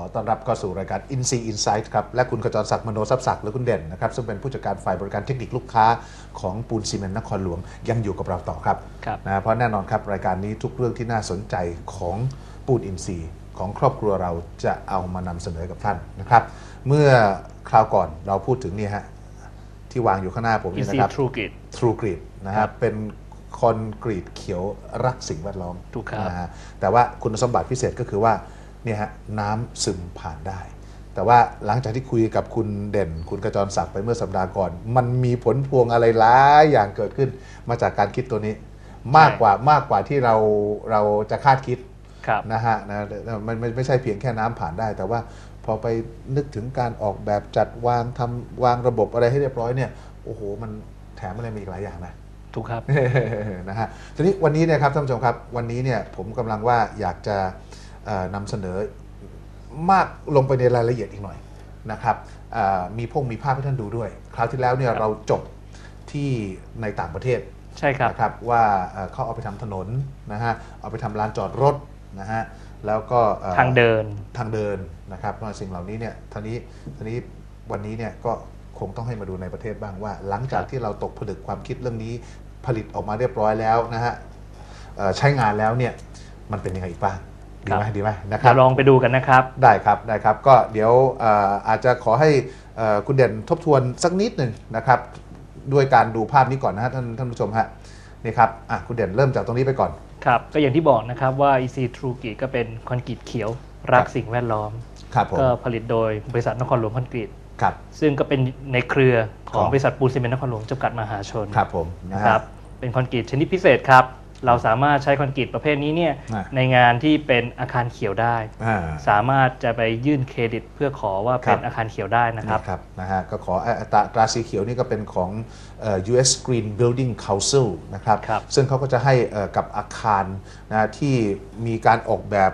อต้อนรับเข้าสู่รายการ In See Insight ครับ และคุณขจรศักดิ์มโนทรัพย์ศักดิ์หรือคุณเด่นนะครับ ซึ่งเป็นผู้จัดการฝ่ายบริการเทคนิคลูกค้าของปูนซีเมนต์นครหลวงยังอยู่กับเราต่อครับครับนะเพราะแน่นอนครับ รายการนี้ทุกเรื่องที่น่าสนใจของปูนอินซีย์ของครอบครัวเราจะเอามานำเสนอกับท่านนะครับ เมื่อคราวก่อนเราพูดถึงเนี่ยฮะที่วางอยู่ข้างหน้าผมอินนี่ซีนะครับทรูกิตทรูกรีดนะคครัรับบเป็นคอนกรีตเขียวรักสิ่งแวดล้อมถูกครับนะฮะแต่ว่าคุณสมบัติพิเศษก็คือว่า เนี่ยฮะน้ำซึมผ่านได้ แต่ว่าหลังจากที่คุยกับคุณเด่น คุณกระจรศักดิ์ไปเมื่อสัปดาห์ก่อน มันมีผลพวงอะไรหลายอย่างเกิดขึ้นมาจากการคิดตัวนี้ มากกว่ามากกว่าที่เราเราจะคาดคิดครับนะฮะนะมันมันไม่ใช่เพียงแค่น้ำผ่านได้ แต่ว่าพอไปนึกถึงการออกแบบจัดวางทำวางระบบอะไรให้เรียบร้อยเนี่ยโอ้โหมันแถมอะไรมาอีกหลายอย่างนะถูกครับนะฮะทีนี้วันนี้เนยครับท่านผู้ชมครับ วันนี้เนี่ยผมกำลังว่าอยากจะเอ่อ นำเสนอมากลงไปในรายละเอียดอีกหน่อยนะครับเอ่อมีพงมีภาพให้ท่านดูด้วย คราวที่แล้วเนี่ยครับเราจบที่ในต่างประเทศใช่ครับนะครับว่าเอ่อเขาเอาไปทำถนนนะฮะเอาไปทำลานจอดรถนะฮะแล้วก็อ่อทางเดินทางเดินนะครับว่าสิ่งเหล่านี้เนี่ยทีนี้ทีนี้วันนี้เนี่ยก็คงต้องให้มาดูในประเทศบ้างว่า หลังจากครับที่เราตกผลึกความคิดเรื่องนี้ผลิตออกมาเรียบร้อยแล้วนะฮะเอ่อใช้งานแล้วเนี่ยมันเป็นยังไงอีกบ้าง ดีไหมดีไหมนะครัเดี๋บยวลองไปดูกันนะครับ ได้ครับได้ครับ ก็เดี๋ยวเอ่ออาจจะขอให้เอ่อคุณเด่นทบทวนสักนิดหนึ่งนะครับ ด้วยการดูภาพนี้ก่อนนะฮะท่านท่านผู้ชมฮะนี่ครับอะคุณเด่นเริ่มจากตรงนี้ไปก่อนครับก็อย่างที่บอกนะครับว่า EC True Git ก็เป็นคอนกรีตเขียวรักครับสิ่งแวดล้อมครับผมก็ผลิตโดยบริษัทนครหลวงคอนกรีตครับซึ่งก็เป็นในเครือขอของงบริษัทปูนซีเมนต์นครหลวงจำกัดมหาชนครับผมนะนะฮะครับเป็นคอนกรีตชนิดพิเศษครับ เราสามารถใช้คอนกรีตประเภทนี้เนี่ยอะในงานที่เป็นอาคารเขียวได้ อ่า สามารถจะไปยื่นเครดิตเพื่อขอว่าเป็นครับ อาคารเขียวได้นะครับ นะครับนะฮะก็ขอเอ่อตราตราสีเขียวนี่ก็เป็นของเอ่อ US Green Building Council นะครับ ครับซึ่งเขาก็จะให้เอ่อกับอาคารนะที่มีการออกแบบ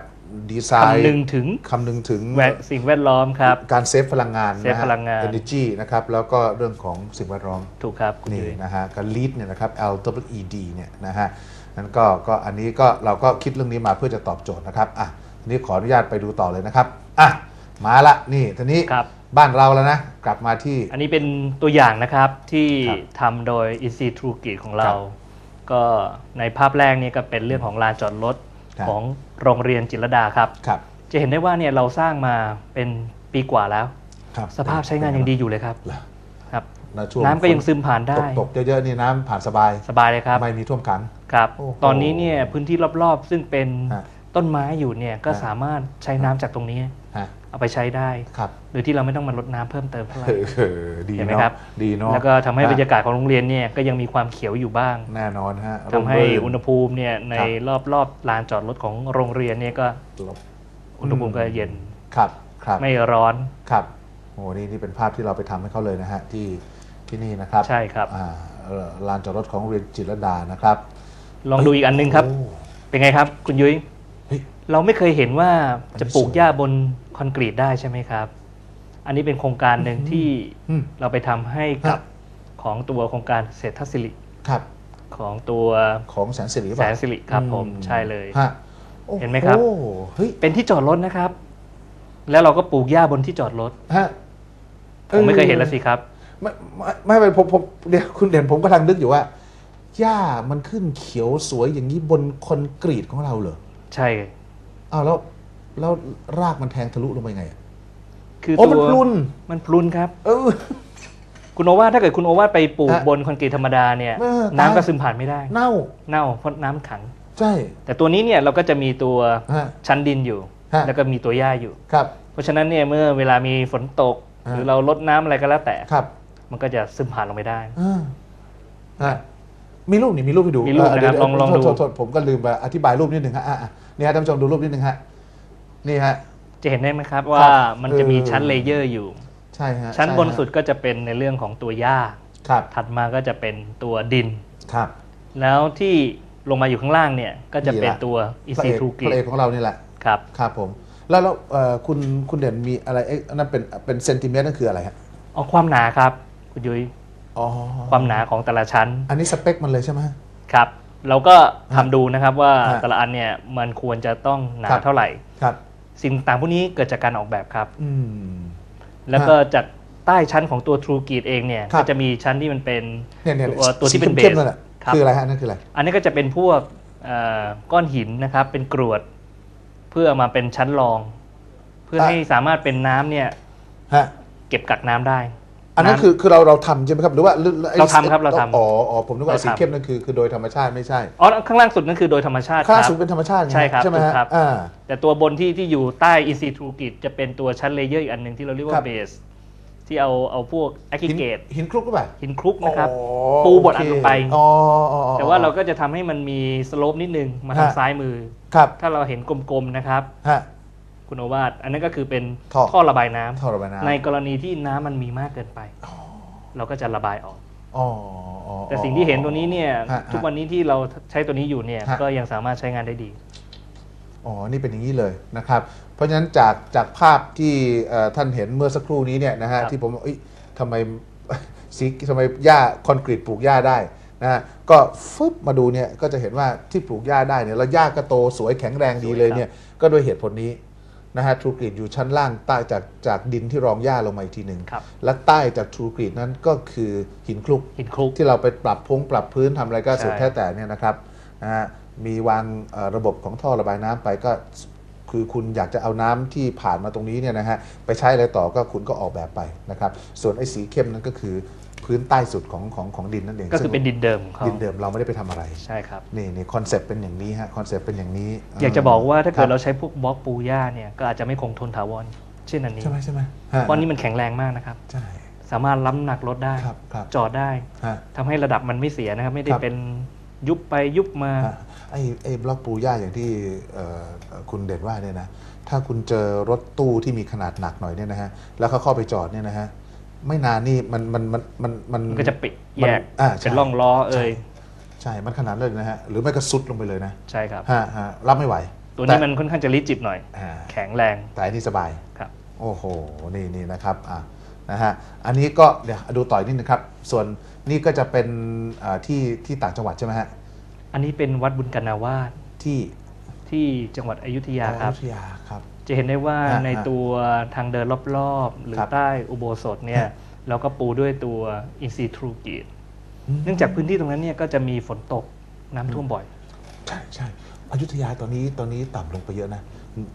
ดีไซน์คำนึงถึง คำนึงถึง แวดสิ่งแวดล้อมครับ การเซฟพลังงานเซฟพลังงานเอเนจีนะครับ แล้วก็เรื่องของสิ่งแวดล้อม ถูกครับคุณนี่ยุ้ย นะฮะก็ LEED เนี่ยนะครับ L W E D เนี่ยนะฮะ นั้นก็ก็อันนี้ก็เราก็คิดเรื่องนี้มาเพื่อจะตอบโจทย์นะครับอะทีนี้ขออนุญาตไปดูต่อเลยนะครับอะมาละนี่ทีนี้ครับ บ้านเราแล้วนะกลับมาที่ อันนี้เป็นตัวอย่างนะครับที่ครับทำโดย e c True Gate ของเรา ครับก็ในภาพแรกนี่ก็เป็นเรื่องของลานจอดรถครับ ของโรงเรียนจิตรลดาครับ ครับจะเห็นได้ว่าเนี่ยเราสร้างมาเป็นปีกว่าแล้ว ครับสภาพใช้งานยังดีอยู่เลยครับเหรอครับแล้วช่วงน้ำก็ยังซึมผ่านได้ ตกตกเยอะๆนี่น้ำผ่านสบาย สบายเลยครับ ไม่มีท่วมขัง ครับโอ้โหตอนนี้เนี่ยพื้นที่รอบๆ ซึ่งเป็นฮะ ต้นไม้อยู่เนี่ยก็ฮะ สามารถใช้น้ำจากตรงนี้ ฮะเอาไปใช้ได้ ครับโดยที่เราไม่ต้องมาลดน้ำเพิ่มเติมเท่าไหร่ เออเออดีเห็นไหมเนาะครับดีเนาะแล้วก็ทำให้ฮะบรรยากาศของโรงเรียนเนี่ยก็ยังมีความเขียวอยู่บ้างแน่นอนฮะทำให้ร่มรื่นอุณหภูมิเนี่ยในครับรอบรอบลานจอดรถของโรงเรียนเนี่ยก็ลบอุณหภูมิก็เย็นครับครับไม่ร้อนครับโอ้นี่นี่เป็นภาพที่เราไปทำให้เขาเลยนะฮะที่ที่นี่นะครับ ใช่ครับ อ่าเอ่อลานจอดรถของโรงเรียนจิตรลดานะครับ ลองดูอีกอันหนึงครับโอ้เป็นไงครับ คุณยุ้ยเฮ้ยเราไม่เคยเห็นว่าอันนี้จะปลูกสวยหญ้าบนคอนกรีตได้ใช่ไหมครับ อันนี้เป็นโครงการหนึ่งที่อืมเราไปทำให้กับฮะของตัวโครงการเศรษฐศิริครับ ของตัวของแสนสิริแสนสิริครับผมอืใช่เลยฮะโอ้เห็นไหมครับโอ้เฮ้ยเป็นที่จอดรถนะครับ แล้วเราก็ปลูกหญ้าบนที่จอดรถฮะผมไม่เคยเห็นแล้วสิครับไม่ไม่ไม่เป็นผมผมเดี๋ยวคุณเด่นผมกำลังนึกอยู่ว่า หญ้ามันขึ้นเขียวสวยอย่างนี้บนคอนกรีตของเราเหรอใช่อ้าวแล้วแล้วรากมันแทงทะลุลงไปไงอะคือโอ้ตัมันวพลุน มันพลุนครับ เออ คุณโอวาทถ้าเกิดคุณโอวาทไปปลูกฮะบนคอนกรีตธรรมดาเนี่ย เออน้ำก็ตายซึมผ่านไม่ได้ เน่า เน่าเพราะน้ำขัง ใช่ แต่ตัวนี้เนี่ยเราก็จะมีตัวฮะชั้นดินอยู่ ฮะ แล้วก็มีตัวหญ้าอยู่ ครับ เพราะฉะนั้นเนี่ยเมื่อเวลามีฝนตก ฮะ หรือเราลดน้ำอะไรก็แล้วแต่ ครับมันก็จะซึมผ่านลงไปได้ อ่าฮะ มีรูปนี่มีรูปให้ดูมีรูปเนะครับเดี๋ยวลองลองโทษดูโทษโทษผมก็ลืมไปอธิบายรูปนิดหนึ่งฮะอะอะนี่ฮะท่านผู้ชมดูรูปนิดหนึ่งฮะนี่ฮะจะเห็นได้ไหมครับคว่ารับมันจะมีเออชั้นเลเยอร์อยู่ใช่ฮะชั้นใช่บนฮะสุดก็จะเป็นในเรื่องของตัวหญ้าครับถัดมาก็จะเป็นตัวดินครับ แล้วที่ลงมาอยู่ข้างล่างเนี่ยก็จะเป็นนี่แหละตัวพระเอก EC2 พระเอกของเรานี่แหละครับครับผม แล้วแล้วเอ่อคุณคุณเด่นมีอะไรเอ๊ะนั่นเป็นเป็นเซนติเมตรนั่นคืออะไรฮะเอาความหนาครับคุณยุ้ยอ๋อ ความหนาของแต่ละชั้น อันนี้สเปคมันเลยใช่ไหมครับ เราก็ทำดูนะครับว่าฮะแต่ละอันเนี่ยมันควรจะต้องหนาครับเท่าไหร่ครับ สิ่งต่างๆพวกนี้เกิดจากการออกแบบครับอืมแล้วก็จากใต้ชั้นของตัว True Grid เองเนี่ยครับก็จะมีชั้นที่มันเป็นเนี่ยเนี่ยตัวตัวที่เป็นเบสีข้สมๆนั่นแหละครับคืออะไรฮะนั่นคืออะไรอันนี้ก็จะเป็นพวกเอ่อก้อนหินนะครับ เป็นกรวด เพื่อมาเป็นชั้นรอง เพื่ออะให้สามารถเป็นน้ำเนี่ยฮะเก็บกักน้ำได้ อันนั้นำคือคือเราเราทำใช่ไหมครับหรือว่าหรือไอ้เราทำครับเราทำอ๋ออ๋อผมนึกว่าเราสีทำเข้มนั่นคือคือโดยธรรมชาติไม่ใช่อ๋อข้างล่างสุดนั่นคือโดยธรรมชาติคข้างรับสูงเป็นธรรมชาติไงใช่ครับใช่ไหมถูฮะกครับอ่าแต่ตัวบนที่ที่อยู่ใต้ EC True Grid จะเป็นตัวชั้นเลเยอร์อีกอันหนึ่งที่เราเรียกครัว่าบเบสที่เอาเอาพวกแอคหินเกตหินคลุกหรือเปล่าหินคลุกนะครับอ๋อปูบดอัดลงไปโอเคอ๋ออ๋ออ๋อแต่ว่าเราก็จะทำให้มันมีสโลปนิดนึงมาทางฮะซ้ายมือครับถ้าเราเห็นกลมๆนะครับฮะ คุณโอวาทอันนั้นก็คือเป็นท่อท่อระบายน้ำท่อระบายน้ำในกรณีที่น้ำมันมีมากเกินไป เราก็จะระบายออก อ๋ออ๋อ แต่สิ่งที่เห็นตัวนี้เนี่ยฮะทุกวันนี้ที่เราใช้ตัวนี้อยู่เนี่ยฮะ ก็ยังสามารถใช้งานได้ดี อ๋อ นี่เป็นอย่างนี้เลยนะครับ เพราะฉะนั้นจากจากภาพที่เอ่อท่านเห็นเมื่อสักครู่นี้เนี่ยนะฮะครับ ที่ผมเอ้ยทำไม สีทำไมหญ้าคอนกรีตปลูกหญ้าได้นะฮะก็ฟึบมาดูเนี่ยก็จะเห็นว่าที่ปลูกหญ้าได้เนี่ยแล้วหญ้าก็โตสวยแข็งแรงดีเลยเนี่ยก็ด้วยเหตุผลนี้ นะฮะทรูกรีดอยู่ชั้นล่างใต้จากจากดินที่รองหญ้าลงมาอีกทีหนึ่งครับ และใต้จากทรูกรีดนั้นก็คือหินคลุกหินคลุก ที่เราไปปรับพงปรับพื้นทำอะไรก็ใช่สุดแท้แต่เนี่ยนะครับนะฮะมีวางเอ่อระบบของท่อระบายน้ำไปก็คือคุณอยากจะเอาน้ำที่ผ่านมาตรงนี้เนี่ยนะฮะไปใช้อะไรต่อก็คุณก็ออกแบบไปนะครับ ส่วนไอ้สีเข้มนั้นก็คือ พื้นใต้สุดของของของดินนั่นเองก็คือเป็นซึ่งดินเดิมของเขาดินเดิมเราไม่ได้ไปทำอะไรใช่ครับนี่นี่คอนเซปต์เป็นอย่างนี้ฮะคอนเซปต์เป็นอย่างนี้ อยากจะบอกว่าถ้าเกิคดบเราใช้พวกบล็อกปูหญ้าเนี่ยก็อาจจะไม่คงทนถาวรเช่นอันนี้ใช่ไหมใช่ไหมฮะเพราะอันนี้มันแข็งแรงมากนะครับใช่สามารถล้ำหนักรถได้ครับครับจอดได้ฮะทำให้ระดับมันไม่เสียนะครับ ไม่ได้ครับเป็นยุบไปยุบมาฮะไอ้ไอ้บล็อกปูย่าอย่างที่เอ่อเอ่อคุณเด่นว่าเนี่ยนะถ้าคุณเจอรถตู้ที่มีขนาดหนักหน่อยเนี่ยนะฮะแล้วเขาเข้าไปจอดเนี่ยนะฮะ ไม่นานนี่มันมันมันมันมันมันก็จะปิดมันแยกอ่าใช่เป็นร่องล้อเอ่ยใช่ มันขนาดเลยนะฮะ หรือไม่ก็ซุดลงไปเลยนะ ใช่ครับฮะฮะรับไม่ไหว ตัวนี้แมันค่อนข้างจะริจิตหน่อยอ่าแข็งแรง แต่อันนี้สบายครับ โอ้โห นี่นี่นะครับอะนะฮะ อันนี้ก็เดี๋ยวดูต่อยนิดนึงครับ ส่วนนี่ก็จะเป็นอ่าที่ที่ต่างจังหวัดใช่ไหมฮะ อันนี้เป็นวัดบุญกันนาวาสที่ที่จังหวัดอยุธยาครับอยุธยาครับ จะเห็นได้ว่าฮะในฮะตัวทางเดินรอบๆ หรือครับใต้อุโบสถเนี่ยฮะเราก็ปูด้วยตัวอินซีทรูกีอืมเนื่องจากพื้นที่ตรงนั้นเนี่ยก็จะมีฝนตกน้ำท่วมบ่อย ใช่ใช่อยุธยาตอนนี้ตอนนี้ต่ำลงไปเยอะนะ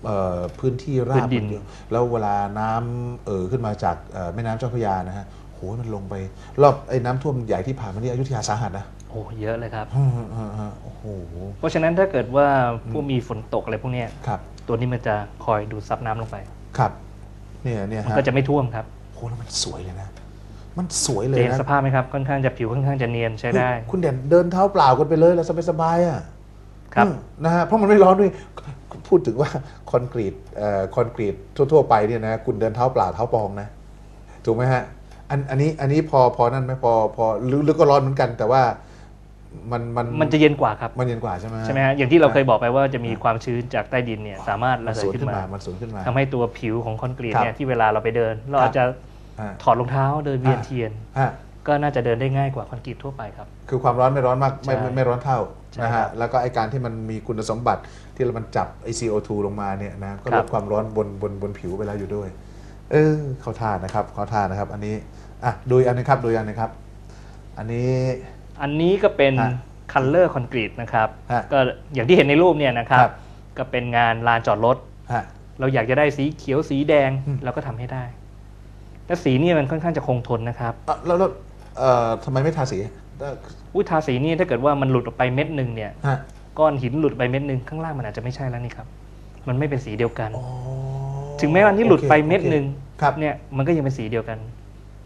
เอ่อพื้นที่ราพื้บนดินมัเยอะแล้วเวลาน้ำเอ่อขึ้นมาจากเอ่อแม่น้ำเจ้าพระยานะฮะโหมันลงไป รอบไอ้น้ำท่วมใหญ่ที่ผ่านมานี่อยุธยาสาหัสนะโอ้เยอะเลยครับฮะฮะฮะโอ้โหเพราะฉะนั้นถ้าเกิดว่าพวกมีฝนตกอะไรพวกเนี้ยครับ ตัวนี้มันจะคอยดูดซับน้ำลงไป ครับ เนี่ยเนี่ยมันฮะก็จะไม่ท่วมครับโหแล้วมันสวยเลยนะ มันสวยเลยจะเห็นนะสภาพไหมครับค่อนข้างจะผิวค่อนข้างจะเนียนใช้ได้คุณคุณเด่นเดินเท้าเปล่ากันไปเลยแล้วสบายๆอะ ครับ อืมนะฮะเพราะมันไม่ร้อนด้วยพูดถึงว่าคอนกรีตเอ่อคอนกรีตทั่วๆไปเนี่ยนะคุณเดินเท้าเปล่าเท้าปองนะ ถูกไหมฮะอันอันนี้อันนี้พอพอนั่นไหมพอพอหรือหรือก็ร้อนเหมือนกัน แต่ว่า มันมันมันจะเย็นกว่าครับมันเย็นกว่าใช่ไหมใช่ไหมฮะอย่างที่เราเคยบอกไปว่าจะมีความชื้นจากใต้ดินเนี่ยสามารถมัระนเหสูยงขึ้ขึ้นนมามามันสูงขึ้นมาทำให้ตัวผิวของคอนกรีตครับเนี่ยที่เวลาเราไปเดิน เราครับอาจจะอ่าถอดรองเท้าเดินเวียนเทียนฮะก็น่าจะเดินได้ง่ายกว่าคอนกรีตทั่วไปครับ คือความร้อนไม่ร้อนมากไม่ใช่ไม่ไม่ร้อนเท่าใช่นะครัฮะบแล้วก็ไอการที่มันมีคุณสมบัติที่มันจับไอ CO2 ลงมาเนี่ยนะก็ครัลบดความร้อนบนบนบนผิวไปแล้วอยู่ด้วย เออเขาท่านะครับเขาท่านะครับ อันนี้อะดูอีกอันหนึงครับดูอีกอันหนึงครับ อันนี้ อันนี้ก็เป็นฮะคัลเลอร์คอนกรีตนะครับ ฮะก็อย่างที่เห็นในรูปเนี่ยนะครับ ครับ ก็เป็นงานลานจอดรถ ฮะ เราอยากจะได้สีเขียวสีแดงอืม เราก็ทำให้ได้และสีเนี่ยมันค่อนข้างจะคงทนนะครับอะแล้วแล้วเอ่อทำไมไม่ทาสีเอ่ออุ้ยทาสีนี่ถ้าเกิดว่ามันหลุดออกไปเม็ดหนึ่งเนี่ย ฮะก้อนหินหลุดไปเม็ดหนึ่งข้างล่างมันอาจจะไม่ใช่แล้วนี่ครับ มันไม่เป็นสีเดียวกัน อ๋อถึงแม้วันที่หลุดไปเม็ดหนึ่งโอเคครับเนี่ยมันก็ยังเป็นสีเดียวกัน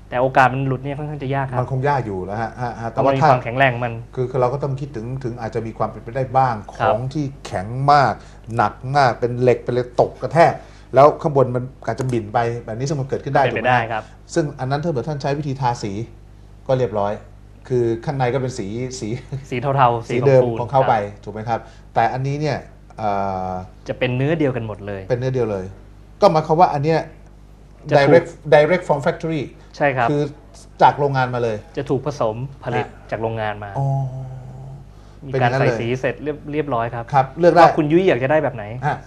แต่โอกาสมันหลุดเนี่ยค่อนข้างจะยากครัมับนคงยากอยู่แล้วฮะฮะฮะเพแต่ราะว่ามันมีถ้าความแข็งแรงมัน คือคือเราก็ต้องคิดถึงถึงอาจจะมีความเป็นไปได้บ้างขครับ องที่แข็งมาก หนักมากเป็นเหล็กเป็นเลยตกกระแทกแล้วข้างบนมันอาจจะบิ่นไปแบบนี้ซึ่งมันเกิดขึ้นได้เป็นถูไปกไหมได้ครับ ซึ่งอันนั้นถ้าเกิดท่านใช้วิธีทาสีก็เรียบร้อย คือข้างในก็เป็นสีสี สีเทาๆสีสีเดิมปูนของเข้าไปครับถูกไหมครับ แต่อันนี้เนี่ยเอ่อจะเป็นเนื้อเดียวกันหมดเลย เป็นเนื้อเดียวเลย ก็หมายความว่าอันเนี้ย จะถูก direct direct from factory ใช่ครับ คือจากโรงงานมาเลย จะถูกผสมผลิตฮะจากโรงงานมา อ๋อ มีเป็นอการย่างนั้นใส่เลยสีเสร็จเรียบเรียบร้อยครับครับเลือกได้ ว่าคุณยุ้ยอยากจะได้แบบไหน ฮะ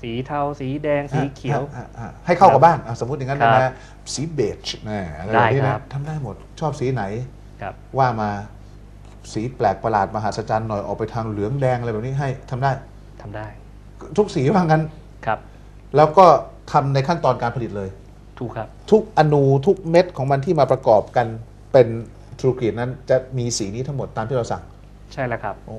สีสีเทาสีแดงสีเขียวอะอะอะให้เข้ากับบ้านอะสมมติอย่างนั้นครับนะฮะสีเบจนะอะไรแบบนี้ได้ครันะบ ทำได้หมดชอบสีไหน ครับ ว่ามาสีแปลกประหลาดมหัศจรรย์หน่อยออกไปทางเหลืองแดงอะไรแบบนี้ให้ทำได้ ทำได้ทุกสีว่างั้น ครับ แล้วก็ทำในขั้นตอนการผลิตเลย ถูกครับ ทุกอนูทุกเม็ดของมันที่มาประกอบกันเป็นทรูกรีดนั้นจะมีสีนี้ทั้งหมดตามที่เราสั่งใช่แล้วครับ โอ้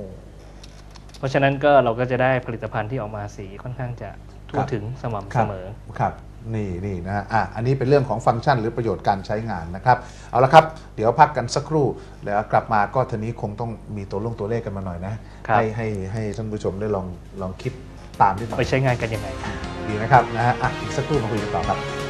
เพราะฉะนั้นก็เราก็จะได้ผลิตภัณฑ์ที่ออกมาสีค่อนข้างจะทั่วถึงสม่ำครัเสบมอ ครับนี่นี่นะฮะอะอันนี้เป็นเรื่องของฟังก์ชันหรือประโยชน์การใช้งานนะครับ เอาละครับ เดี๋ยวพักกันสักครู่ แล้วกลับมาก็ทีนี้คงต้องมีตัวลงตัวเลขกันมาหน่อยนะครับ ให้ให้ให้ท่านผู้ชมได้ลองลองคิดตามนิดหน่อไปยใช้งานกันยังไง ดีนะครับนะฮะอะอีกสักครู่มาคุยกันต่อครับ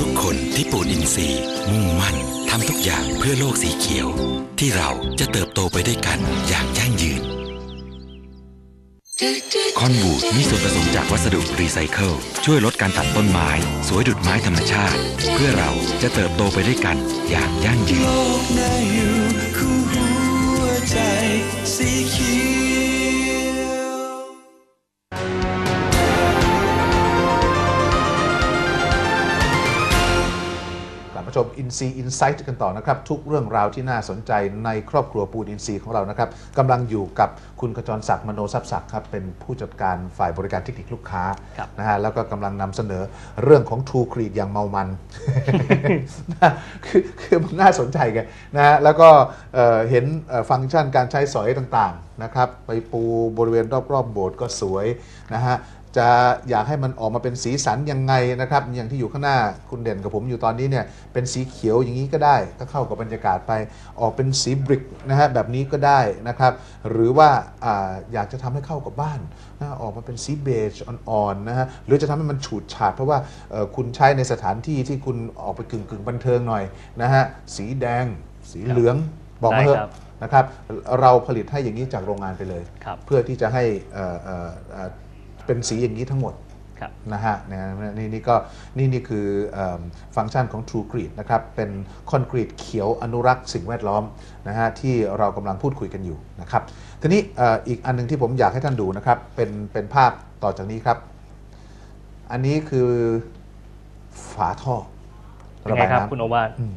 ทุกคนที่ปูนอินทรีย์มุ่งมั่นำทุกอย่างเพื่อโลกสีเขียว ที่เราจะเติบโตไปด้วยกันอย่างยั่งยืน คอนบูดมีส่วนผสมจากวัสดุรีไซเคิลช่วยลดการตัดต้นไม้ สวยดุดไม้ธรรมชาติ เพื่อเราจะเติบโตไปด้วยกันอย่างยั่งยืโลนกน่าอยู่คู่หัวใจสีเขียว ชม i n s e e Insight กันต่อนะครับ ทุกเรื่องราวที่น่าสนใจในครอบครัวปูนอินซีย์ของเรานะครับกำลังอยู่กับคุณขจรศักดิ์มโนทรัพย์ศักดิ์ครับเป็นผู้จัดการฝ่ายบริการเทคนิคลูกค้าครับนะฮะแล้วก็กำลังนำเสนอเรื่องของ True Creed อย่างเมามัน นะคือคือมันน่าสนใจไงนะฮะแล้วก็เอ่อเห็นเอ่อฟังก์ชันการใช้สอยต่างๆนะครับไปปูบริเวณรอบๆโบสถ์ก็สวยนะฮะ จะอยากให้มันออกมาเป็นสีสันยังไงนะครับ อย่างที่อยู่ข้างหน้าคุณเด่นกับผมอยู่ตอนนี้เนี่ยเป็นสีเขียวอย่างนี้ก็ได้ก็เข้ากับบรรยากาศไปออกเป็นสีบริกนะฮะแบบนี้ก็ได้นะครับ หรือว่าอาอยากจะทำให้เข้ากับบ้านนะออกมาเป็นสีเบจอ่อนๆนะฮะหรือจะทำให้มันฉูดฉาดเพราะว่าเอ่อคุณใช้ในสถานที่ที่คุณออกไปกึ่งกึ่งๆบันเทิงหน่อยนะฮะสีแดง สีเหลืองบอกมาเถได้ครัอะบนะครับ เราผลิตให้อย่างนี้จากโรงงานไปเลยครับเพื่อที่จะให้ เอ่อเอ่อเอ่อเป็นสีอย่างนี้ทั้งหมดครับนะฮะนะนี่นี่ก็นี่นี่คือเอมฟังก์ชันของ True Grid นะครับ เป็นคอนกรีตเขียวอนุรักษ์สิ่งแวดล้อมนะฮะที่เรากำลังพูดคุยกันอยู่นะครับ ทีนี้เอ่ออีกอันหนึงที่ผมอยากให้ท่านดูนะครับ เป็นเป็นภาพต่อจากนี้ครับ อันนี้คือฝาท่อเป็นไงครับคุณโอวาทอืม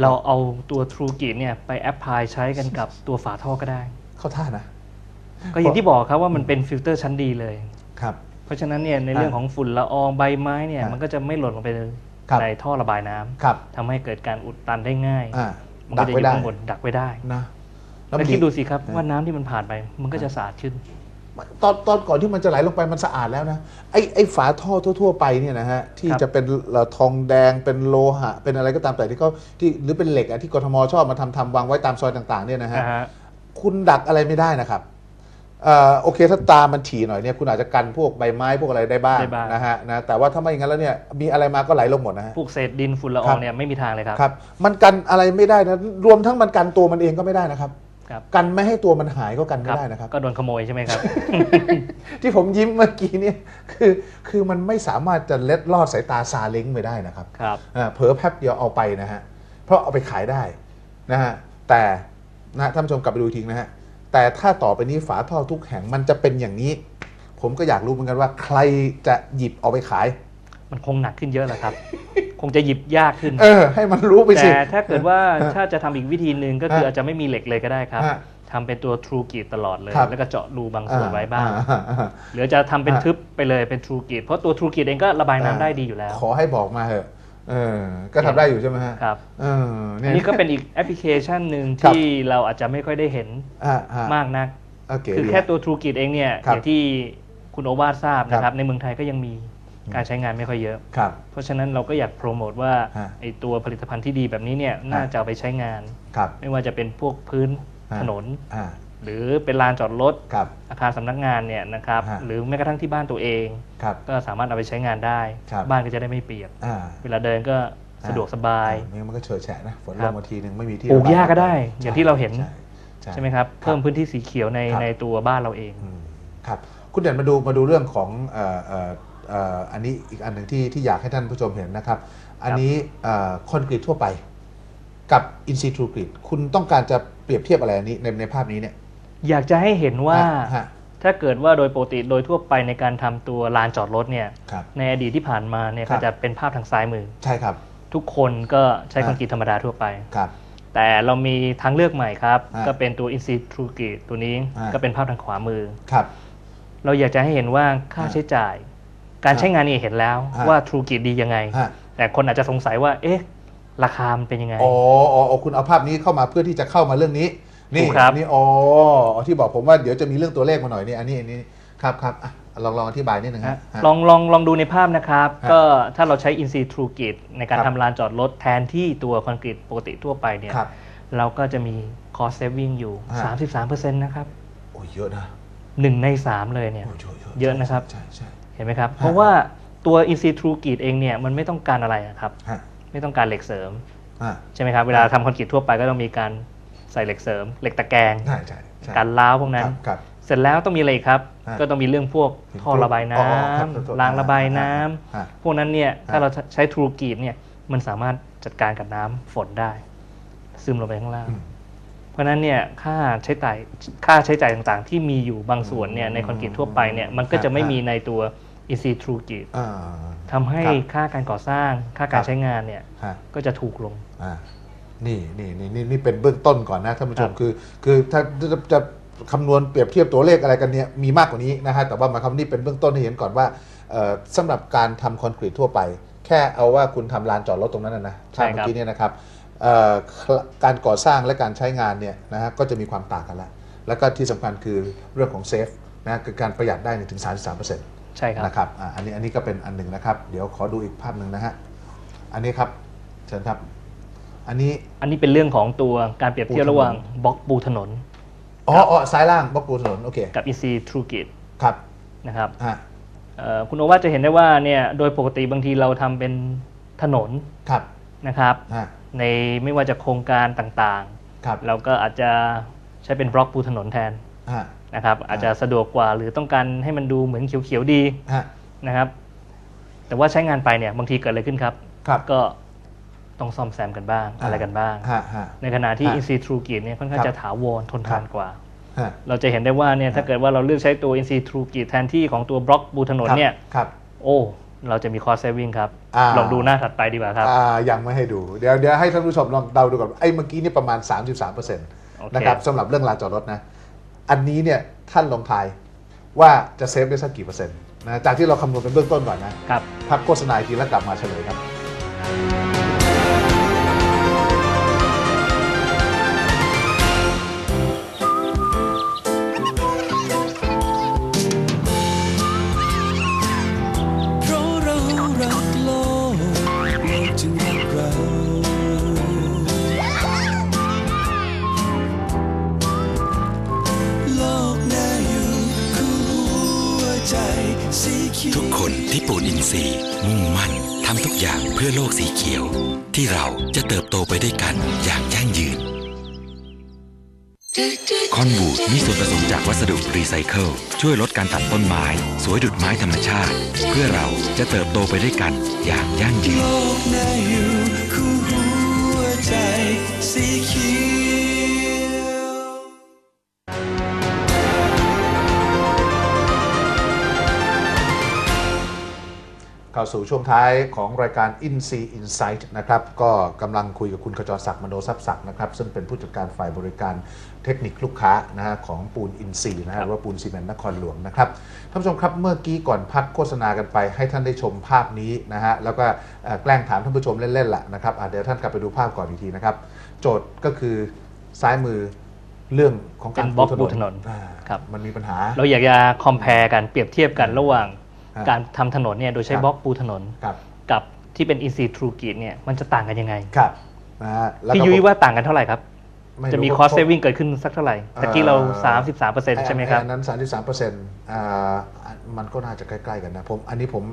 เราเอาตัว True g r i d เนี่ยไปแอพพลายใช้กันกับตัวฝาท่อก็ได้ เข้าท่านะ ก็อย่างที่บอกครับว่ามันเป็นฟิลเตอร์ชั้นดีเลยครับเพราะฉะนั้นเนี่ยในเรื่องของฝุ่นละอองใบไม้เนี่ยอ่ามัมันก็จะไม่หล่นลงไปครับในท่อระบายน้ำครับทำให้เกิดการอุดตันได้ง่ายอ่ามันดัก็กจะอไว้ยู่ได้ข้างบนดักไว้ได้นะแล้วบางคิดทีดูสิครับว่าน้ำที่มันผ่านไปมันก็จะสะอาดขึ้นตอนตอนก่อนที่มันจะไหลลงไปมันสะอาดแล้วนะไอไอฝาท่อทั่ว ๆ ไปเนี่ยนะฮะที่ครับจะเป็นเอ่อทองแดงเป็นโลหะ เป็นอะไรก็ตามแต่ที่เขาที่หรือเป็นเหล็กอะที่กทมชอบมาทำทำวางไว้ตามซอยต่าง ๆเนี่ยนะฮะนะฮะคุณดักอะไรไม่ได้นะครับเอ่อ โอเคถ้าตามันถี่หน่อยเนี่ยคุณอาจจะกันพวกใบไม้พวกอะไรได้บ้างได้บ้างนะฮะนะแต่ว่าถ้าไม่อย่างนั้นแล้วเนี่ยมีอะไรมาก็ไหลลงหมดนะฮะพวกเศษดินฝุ่นละอครัองบเนี่ยไม่มีทางเลยครับครับมันกันอะไรไม่ได้นะรวมทั้งมันกันตัวมันเองก็ไม่ได้นะครับครับกันไม่ให้ตัวมันหายก็กันไม่ได้นะครับ ก็โดนขโมยใช่ไหมครับ ที่ผมยิ้มเมื่อกี้เนี่ยคือคือมันไม่สามารถจะเล็ดลอดสายตาซาเล้งไปได้นะครับครับอ่าเผลอแป๊บเดียวเอาไปนะฮะเพราะเอาไปขายได้นะฮะแต่นะท่านผู้ชมกลับไปดูอีกทีนะฮะ แต่ถ้าต่อไปนี้ฝาท่อทุกแห่งมันจะเป็นอย่างนี้ ผมก็อยากรู้เหมือนกันว่า ใครจะหยิบเอาไปขาย มันคงหนักขึ้นเยอะแหละครับ คงจะหยิบยากขึ้น เออ ให้มันรู้ไปสิ แต่ถ้าเกิดว่าถ้าจะทำอีกวิธีหนึ่งก็คือฮะอาจจะไม่มีเหล็กเลยก็ได้ครับฮะทำเป็นตัว True g r i d ตลอดเลยครับแล้วก็เจาะรูบางส่วนไว้บ้างอ่อ่าหรือจะทำเป็นฮะทึบไปเลยเป็น True g r i d เพราะตัว True g r i d เองก็ระบายน้ำได้ดีอยู่แล้ว ขอให้บอกมาเถอะ เออก็ทำได้อยู่ใช่ไหมฮะครับ เอออัเนี่นยนี้ก็เป็นอีกแอปพลิเคชันหนึ่งครับ ที่เราอาจจะไม่ค่อยได้เห็นอ่าอ่ามากนัก โอเคคือดีแค่ตัว True g r i d เองเนี่ยครัอบย่างที่คุณโอวาททราบนะคครัรับ บในเมืองไทยก็ยังมีการใช้งานไม่ค่อยเยอะ ครับ เพราะฉะนั้นเราก็อยากโปรโมทว่าฮะไอตัวผลิตภัณฑ์ที่ดีแบบนี้เนี่ยน่าจะเอาไปใช้งาน ครับ ไม่ว่าจะเป็นพวกพื้นฮะ ถนน อ่า หรือเป็นลานจอดรถครับ อาคารสำนักงานเนี่ยนะครับฮะหรือแม้กระทั่งที่บ้านตัวเอง ครับก็สามารถเอาไปใช้งานได้ ครับ บ้านก็จะได้ไม่เปียก อ่าเวลาเดินก็สะดวกสบายอ่ไม่งั้นมันก็เฉอะแฉะนะฝนคลรังบมาทีหนึ่งไม่มีที่ปลูกระบยหญ้าก็ได้ใช่อย่างที่เราเห็น ใช่ ใช่ไหมครับ เพิ่มพื้นที่สีเขียวในครับ ในตัวบ้านเราเอง อืมครับคุณเด่นมาดูมาดูเรื่องของเอ่อเอ่อเอ่ออันนี้อีกอันหนึ่งที่ที่อยากให้ท่านผู้ชมเห็นนะครับ อันนี้เอ่อคอนกรีตทั่วไป กับอินซีทรูกรีตคุณต้องการจะเปรียบเทียบอะไรอันนี้ในในภาพนี้เนี่ย อยากจะให้เห็นว่าฮะฮะถ้าเกิดว่าโดยปกติโดยทั่วไปในการทำตัวลานจอดรถเนี่ยครับในอดีตที่ผ่านมาเนี่ยครัก็บจะเป็นภาพทางซ้ายมือ ใช่ครับ ทุกคนก็ใช้ฮะคอนกรีตธรรมดาทั่วไปครับ แต่เรามีทางเลือกใหม่ครับฮะก็เป็นตัว i n s i t r u g a t e ตัวนี้ฮะก็เป็นภาพทางขวามือครับ เราอยากจะให้เห็นว่าค่าฮะใช้จ่าย การใช้งานนี่เห็นแล้วฮะว่า t r u g a t e ดียังไงฮะแต่คนอาจจะสงสัยว่า เอ๊ะราคามันเป็นยังไงอ๋ออ๋ออ๋อคุณเอาภาพนี้เข้ามาเพื่อที่จะเข้ามาเรื่องนี้ นี่ถูกครับ นี่อ๋อที่บอกผมว่าเดี๋ยวจะมีเรื่องตัวเลขมาหน่อยนี่อันนี้อันนี้ครับครับอะลองลองอธิบายนิดนึงฮะฮะฮะ ลองลองลองดูในภาพนะครับ ฮะก็ถ้าเราใช้ i n s i t r u g a t e ในการครับ ทำลานจอดรถแทนที่ตัวคอนกรีตปกติทั่วไปเนี่ยครับ เราก็จะมี cost saving อยู่ ฮะ 33%นะครับโอ้ยเยอะนะหนึ่งในสามเลยเนี่ย โอ้ยเยอะเยอะเยอะนะครับ ใช่ใช่ เห็นไหมครับ เพราะว่าตัว i n s i t r u g a t e เองเนี่ยมันไม่ต้องการอะไรอะครับ ฮะไม่ต้องการเหล็กเสริม ฮะ ใช่ไหมครับ เวลาทำคอนกรีตทั่วไปก็ต้องมีการ ใส่เหล็กเสริม เหล็กตะแกรงใช่ใช่ใช่การล้าวพวกนั้นครับครับเสร็จแล้วต้องมีอะไรอีกครับฮะก็ต้องมีเรื่องพวกเห็นท่อระบายน้อ๋อครับโทษโทษำรางระบายน้ำฮะฮะพวกนั้นเนี่ยฮะถ้าเราใช้ทรูกรีดเนี่ยมันสามารถจัดการกับน้ำฝนได้ ซึมลงไปข้างล่างอืมเพราะฉะนั้นเนี่ยค่าใช้จ่ายค่าใช้จ่ายต่างๆ ที่มีอยู่บางส่วนเนี่ยในคอนกรีตทั่วไปเนี่ยมันก็จะไม่มีในตัว e c True g r i d อ่าทำให้ครับค่าการก่อสร้าง ค่าคัการรบใช้งานเนี่ยฮะก็จะถูกลงอ่า นี่นี่นี่นี่นี่เป็นเบื้องต้นก่อนนะท่านผู้ชครัมบคือ คือถ้าจะจะคำนวณเปรียบเทียบตัวเลขอะไรกันเนี่ยมีมากกว่านี้นะฮะแต่ว่าหมายความนี่เป็นเบื้องต้นให้เห็นก่อนว่าเอ่อสำหรับการทำคอนกรีตทั่วไป แค่เอาว่าคุณทำลานจอดรถตรงนั้นนะนะใช่ภาพครับ เมื่อกี้เนี่ยนะครับเอ่อการก่อสร้างและการใช้งานเนี่ยนะฮะก็จะมีความต่างกันละแล้วก็ที่สำคัญคือเรื่องของเซฟนะคือการประหยัดได้ถึง 33%ใช่ครับ นะครับอ่าอันนี้อันนี้ก็เป็นอันหนึ่งนะครับ เดี๋ยวขอดูอีกภาพหนึ่งนะฮะ อันนี้ครับ เชิญครับ อันนี้อันนี้เป็นเรื่องของตัวการเปรียบเทียบปูถนนระหว่างบล็อกปูถนน อ๋ออ๋อซ้ายล่างบล็อกปูถนนโอเคกับ e c True g r i d ครับนะครับฮะเอ่อคุณโอว่าจะเห็นได้ว่าเนี่ยโดยปกติบางทีเราทำเป็นถนนครับนะครับฮะในไม่ว่าจะโครงการต่างครับๆเราก็อาจจะใช้เป็นบล็อกปูถนนแทนฮะนะครับอาจจะสะดวกกว่าหรือต้องการให้มันดูเหมือนเขียวๆดีฮะนะครับ แต่ว่าใช้งานไปเนี่ยบางทีเกิดอะไรขึ้นครับครับก็ ต้องซ่อมแซมกันบ้างอะไรกันบ้างฮะฮะในขณะที่ฮะ i n s i True g r i d เนี่ยค่อนข้างครับจะถาวรทนทานครับกว่าฮะเราจะเห็นได้ว่าเนี่ยถ้าเกิดว่าเราเลือกใช้ตัว i n s i True g r i d แทนที่ของตัวบล็อกปูถนนเนี่ยครับโอ้เราจะมี cost saving ครับอ่าลองดูหน้าถัดไปดีกว่าครับอ่ายังไม่ให้ดู เดี๋ยวเดี๋ยวให้ท่านผู้ชมลองเดาดูก่อนไอ้เมื่อกี้นี่ประมาณ 33%นโอเคะครับสำหรับเรื่องลานจอดรถนะ อันนี้เนี่ยท่านลองทายว่าจะเซฟได้สักกี่เปอร์เซ็นต์นะจากที่เราคำนวณเป็นเบื้องต้นก่อนนะครับพักโฆษณาอีกทีแล้วกลับมาเฉลยครับ ลกสีเขียว ที่เราจะเติบโตไปด้วยกันอย่างยั่งยืน คอนบูดมีส่วนผสมจากวัสดุรีไซเคิลช่วยลดการตัดต้นไม้ สวยดุดไม้ธรรมชาติ เพื่อเราจะเติบโตไปด้วยกันอย่างยั่งยืนโลกน่าอยู่คู่หัวใจสีเขียว เข้าสู่ช่วงท้ายของรายการ In s e Insight นะครับก็กำลังคุยกับคุณขจรศักดิ์มโนทรัพย์ศักดิ์นะครับซึ่งเป็นผู้จัดการฝ่ายบริการเทคนิคลูกค้านะฮะของปูนอินซีนะฮะหรือว่าปูนซีเมนต์นครหลวงนะครับท่านผู้ชมครับเมื่อกี้ก่อนพักโฆษณากันไป ให้ท่านได้ชมภาพนี้นะฮะแล้วก็เอ่อแกล้งถามท่านผู้ชมเล่นๆแหละนะครับอะเดี๋ยวท่านกลับไปดูภาพก่อนอีกทีนะครับโจทย์ก็คือซ้ายมือเรื่องของการเป็นบล็อกปูถนนอ่าครับมันมีปัญหา เราอยากจะ compare กันเปรียบเทียบกันระหว่างฮะ การทำถนนเนี่ยโดยใช้ครับบล็อกปูถนนครับกับที่เป็น e c True g r i d เนี่ยมันจะต่างกันยังไงครับนะฮะแล้วก็พี่ยุ้ยผมว่าต่างกันเท่าไหร่ครับไรู้จะมีเพรา cost saving เกิดขึ้นสักเท่าไหร่ตะกี้เรา 33%ใช่ไหมครับอันนั้น 33เปอร์เซ็นต์อ่ามันก็น่าจะใกล้ๆกันนะผมอันนี้ผม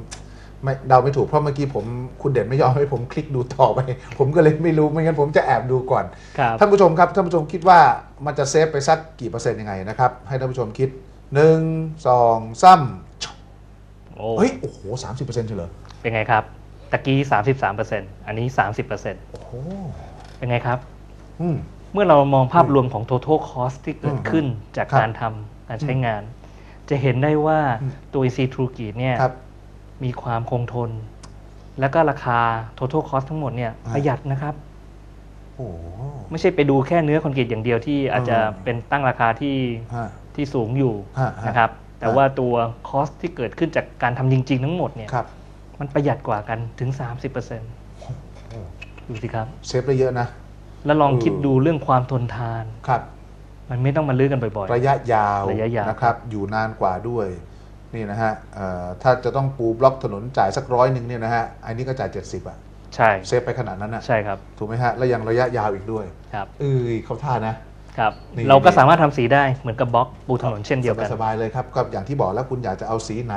ไม่เดาไม่ถูกเพราะเมื่อกี้ผมคุณเด่นไม่ยอมให้ผมคลิกดูต่อไป ผมก็เลยไม่รู้ไม่งั้นผมจะแอบดูก่อนครับท่านผู้ชมครับท่านผู้ชมคิดว่ามันจะเซฟไปสักกี่เปอร์เซ็นต์ยังไงนะครับ ให้ท่านผู้ชมคิดหนึ่งสองสาม โอ้เฮ้ย โอ้โหสามสิบเปอร์เซ็นต์เฉลยเป็นไงครับ ตะกี้ 33%อันนี้ 30%โอ้โหเป็นไงครับ อืม เมื่อเรามองภาพรวมของ total cost ที่เกิดขึ้นจากครับการทำการใช้งาน จะเห็นได้ว่าอืม ตัว EC True Grid เนี่ยครับ มีความคงทน แล้วก็ราคา total cost ทั้งหมดเนี่ยอ่า ประหยัดนะครับ โอ้โห ไม่ใช่ไปดูแค่เนื้อคอนกรีตอย่างเดียวที่อาจจะอืมเป็นตั้งราคาที่ฮะที่สูงอยู่ฮะฮะนะครับ แต่ฮะว่าตัวคอสที่เกิดขึ้นจากการทำจริง ๆ ทั้งหมดเนี่ยครับมันประหยัดกว่ากันถึง 30%ดูสิครับ เซฟได้เยอะนะ แล้วลองเออคิดดูเรื่องความทนทานครับมันไม่ต้องมาลื้อกันบ่อยระยะยาวระยะยาวนะครับ อยู่นานกว่าด้วย นี่นะฮะเอ่อถ้าจะต้องปูบล็อกถนนจ่ายสักร้อยหนึ่งเนี่ยนะฮะ อันนี้ก็จ่าย 70 อะๆใช่ เซฟไปขนาดนั้นนะใช่ครับ ถูกไหมฮะ แล้วยังระยะยาวอีกด้วย ครับเอ้ยเขาท่านะ ครับนี่ เราก็สามารถทำสีได้เหมือนกับบล็อกปูถนนเช่นเดียวกัน สบายๆเลยครับก็อย่างที่บอกแล้วคุณอยากจะเอาสีไหน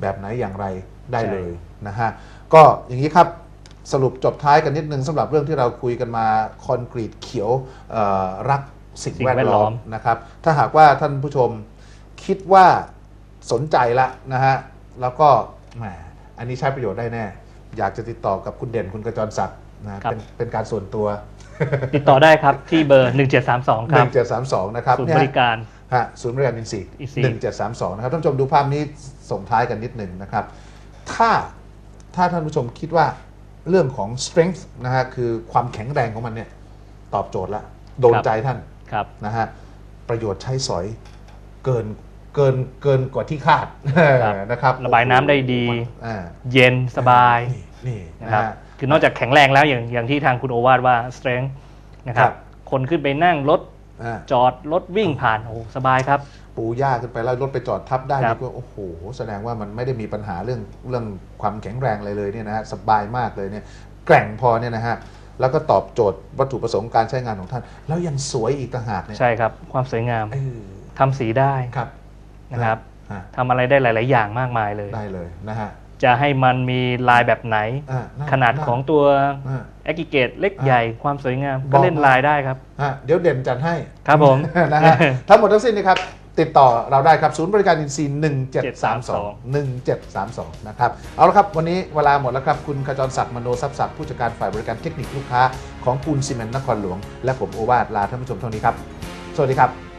แบบไหนอย่างไรได้ใช่ เลยนะฮะก็อย่างนี้ครับสรุปจบท้ายกันนิดนึงสำหรับเรื่องที่เราคุยกันมาคอนกรีตเขียวเอ่อรักสิ่งแวดล้อมนะครับ ถ้าหากว่าท่านผู้ชมคิดว่าสนใจละนะฮะแล้วก็แหมอันนี้ใช้ประโยชน์ได้แน่ อยากจะติดต่อกับคุณเด่นคุณกระจรศักดิ์นะเป็นเป็นการส่วนตัว ติดต่อได้ครับที่เบอร์ 1732ครับ1732นะครับศูนย์เนี่บยริการ ฮะศูนย์บริการอินซีอินทรีย์ หนึ่งเจ็ดสามสองนะครับท่านผู้ชมดูภาพนี้ส่งท้ายกันนิดหนึ่งนะครับ ถ้าถ้าท่านผู้ชมคิดว่าเรื่องของ strength นะฮะคือความแข็งแรงของมันเนี่ยตอบโจทย์ละโดนใจท่าน ครับ นะฮะประโยชน์ใช้สอยเกินเกินเกินกว่าที่คาด ครับ นะครับระบายน้ำได้ดี อ่าเย็นสบาย นี่นี่นะนะครับฮะ คือนอกจากแข็งแรงแล้วอย่างอย่างที่ทางคุณโอวาทว่า strength นะครัครับบคนขึ้นไปนั่งรถอ่าจอดรถวิ่งผ่านโอ้โหสบายครับ ปูหญ้าขึ้นไปแล้วรถไปจอดทับได้ครันี่บก็โอ้โห แสดงว่ามันไม่ได้มีปัญหาเรื่องเรื่องความแข็งแรงอะไรเลยเนี่ยนะฮะสบายมากเลยเนี่ยแกร่งพอเนี่ยนะฮะแล้วก็ตอบโจทย์วัตถุประสงค์การใช้งานของท่าน แล้วยังสวยอีกต่างหากเนี่ยใช่ครับ ความสวยงามเออทำสีได้ครับนะครับฮะทำอะไรได้หลาย ๆ อย่างมากมายเลย ได้เลยนะฮะ จะให้มันมีลายแบบไหน อะขนาดของตัวอะ แอกิเกตเล็กอ่าใหญ่ความสวยงาม บก็อก เล่นลายได้ครับฮะเดี๋ยวเด่นจัดให้ ครับผม นะฮะ ทั้งหมดทั้งสิ้นนะครับ ติดต่อเราได้ครับ ศูนย์บริการอินซีย์1732 1732 นะครับ เอาละครับ วันนี้เวลาหมดแล้วครับ คุณขจรศักดิ์มโนทรัพย์ศักดิ์ผู้จัดการฝ่ายบริการเทคนิคลูกค้าของปูนซีเมนต์นครหลวง และผมโอวาทลาท่านผู้ชมเท่านี้ครับ สวัสดีครับ